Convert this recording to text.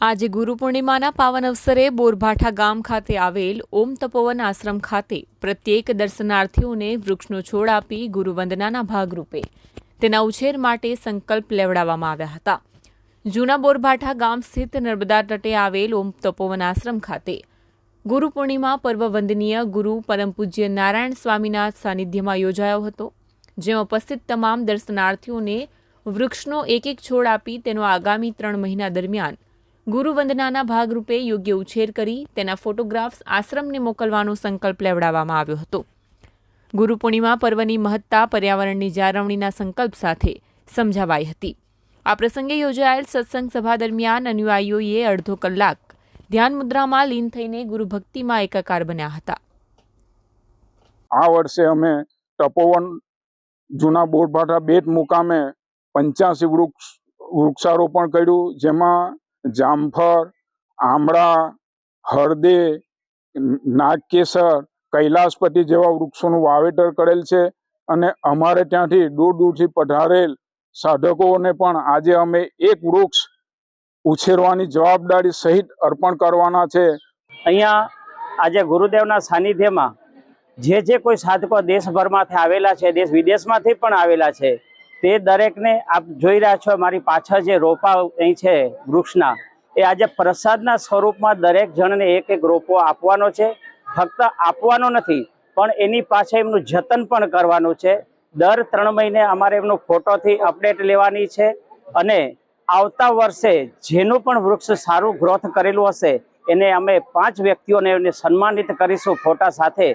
આજે ગુરુ પૂર્ણિમાના પાવન અવસરે બોરભાઠા ગામ ખાતે આવેલ ઓમ તપોવન આશ્રમ ખાતે પ્રત્યેક દર્શનાર્થીઓને વૃક્ષનો છોડ આપી ગુરુવંદનાના ભાગરૂપે તેના ઉછેર માટે સંકલ્પ લેવડાવવામાં આવ્યા હતા. જૂના બોરભાઠા ગામ સ્થિત નર્મદા તટે આવેલ ઓમ તપોવન આશ્રમ ખાતે ગુરુ પૂર્ણિમા પર્વ વંદનીય ગુરુ પરમ પૂજ્ય નારાયણ સ્વામીના સાનિધ્યમાં યોજાયો હતો, જેમાં ઉપસ્થિત તમામ દર્શનાર્થીઓને વૃક્ષનો એક એક છોડ આપી તેનો આગામી ત્રણ મહિના દરમિયાન ગુરુવંદનાના ભાગરૂપે યોગ્ય ઉછેર કરી તેના ફોટોગ્રાફ્સ આશ્રમને મોકલવાનો સંકલ્પ લેવડાવવામાં આવ્યો હતો. ગુરુ પૂર્ણિમા પર્વની મહત્તા, પર્યાવરણની જાળવણીના સંકલ્પ સાથે સમજાવાઈ હતી. આ પ્રસંગે યોજાયેલ સત્સંગ સભા દરમિયાન અનુયાયીઓએ અડધો કલાક ધ્યાન મુદ્રામાં લીન થઈને ગુરુભક્તિમાં એકાકાર બન્યા હતા. આ વર્ષે અમે તપોવન જૂના બોરભાઠા બેટ મુકામે પંચ્યાસી વૃક્ષ વૃક્ષારોપણ કર્યું, જેમાં જામફળ, આમળા, હળદે નાગકેસર, કૈલાસપતિ જેવા વૃક્ષોનું વાવેતર કરેલ છે અને અમારે ત્યાંથી દૂર દૂરથી પધારેલ સાધકોને પણ આજે અમે એક વૃક્ષ ઉછેરવાની જવાબદારી સહિત અર્પણ કરવાના છે. અહીંયા આજે ગુરુદેવના સાનિધ્યમાં જે જે કોઈ સાધકો દેશભરમાંથી આવેલા છે, દેશ વિદેશમાંથી પણ આવેલા છે તે દરેકને આપ જોઈ રહ્યા છો, મારી પાછળ જે રોપા અહીં છે વૃક્ષના, એ આજે પ્રસાદના સ્વરૂપમાં દરેક જણને એક એક રોપો આપવાનો છે. ફક્ત આપવાનો નથી, પણ એની પાછળ એમનું જતન પણ કરવાનું છે. દર ત્રણ મહિને અમારે એમનો ફોટોથી અપડેટ લેવાની છે અને આવતા વર્ષે જેનું પણ વૃક્ષ સારું ગ્રોથ કરેલું હશે, એને અમે પાંચ વ્યક્તિઓને એને સન્માનિત કરીશું ફોટા સાથે.